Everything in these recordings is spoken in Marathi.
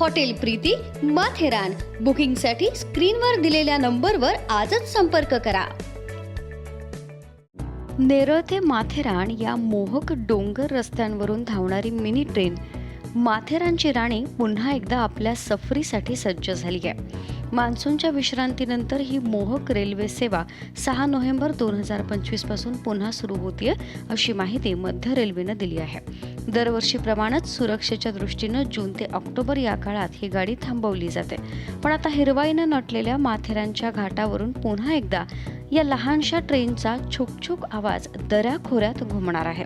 Hotel Preeti Matheran बुकिंगसाठी स्क्रीनवर दिलेल्या नंबरवर आजच संपर्क करा. नेरळ ते माथेरान या मोहक डोंगर रस्त्यांवरून धावणारी मिनी ट्रेन माथेरानची राणी पुन्हा एकदा आपल्या सफरीसाठी सज्ज झाली आहे. मान्सूनच्या विश्रांतीनंतर ही मोहक रेल्वे सेवा सहा नोव्हेंबर दोन हजार पंचवीसपासून पुन्हा सुरू होतीये अशी माहिती मध्य रेल्वेनं दिली आहे. दरवर्षीप्रमाणेच सुरक्षेच्या दृष्टीनं जून ते ऑक्टोबर या काळात ही गाडी थांबवली जाते. पण आता हिरवाईनं नटलेल्या माथेरानच्या घाटावरून पुन्हा एकदा या लहानशा ट्रेनचा छुकछुक आवाज दऱ्याखोऱ्यात घुमणार आहे.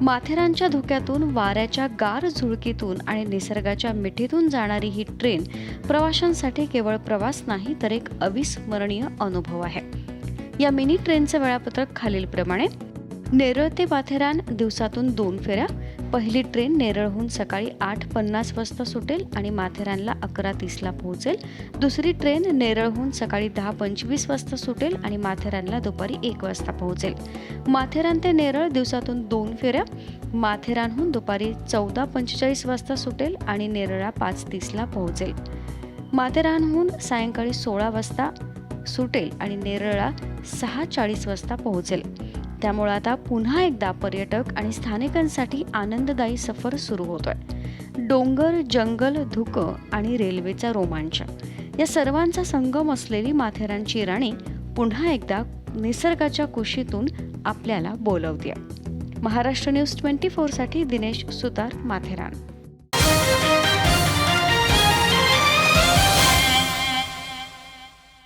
माथेरानच्या धुक्यातून वाऱ्याच्या गार झुळकीतून आणि निसर्गाच्या मिठीतून जाणारी ही ट्रेन प्रवाशांसाठी केवळ प्रवास नाही तर एक अविस्मरणीय अनुभव आहे. या मिनी ट्रेनचं वेळापत्रक खालीलप्रमाणे. नेरळ ते माथेरान दिवसातून दोन फेऱ्या पहिली ट्रेन नेरळहून सकाळी आठ पन्नास वाजता सुटेल आणि माथेरानला अकरा तीसला पोहोचेल. दुसरी ट्रेन नेरळहून सकाळी दहा पंचवीस वाजता सुटेल आणि माथेरानला दुपारी एक वाजता पोहोचेल. माथेरान ते नेरळ दिवसातून दोन फेऱ्या माथेरानहून दुपारी चौदा पंचेचाळीस वाजता सुटेल आणि नेरळला पाच तीसला पोहोचेल. माथेरानहून सायंकाळी सोळा वाजता सुटेल आणि नेरळला सहा चाळीस वाजता पोहोचेल. त्यामुळे आता पुन्हा एकदा पर्यटक आणि स्थानिकांसाठी आनंददायी सफर सुरू होतोय. डोंगर जंगल धुकं आणि रेल्वेचा रोमांच. या सर्वांचा संगम असलेली माथेरानची राणी पुन्हा एकदा निसर्गाच्या कुशीतून आपल्याला बोलवते महाराष्ट्र न्यूज ट्वेंटी फोरसाठी दिनेश सुतार माथेरान.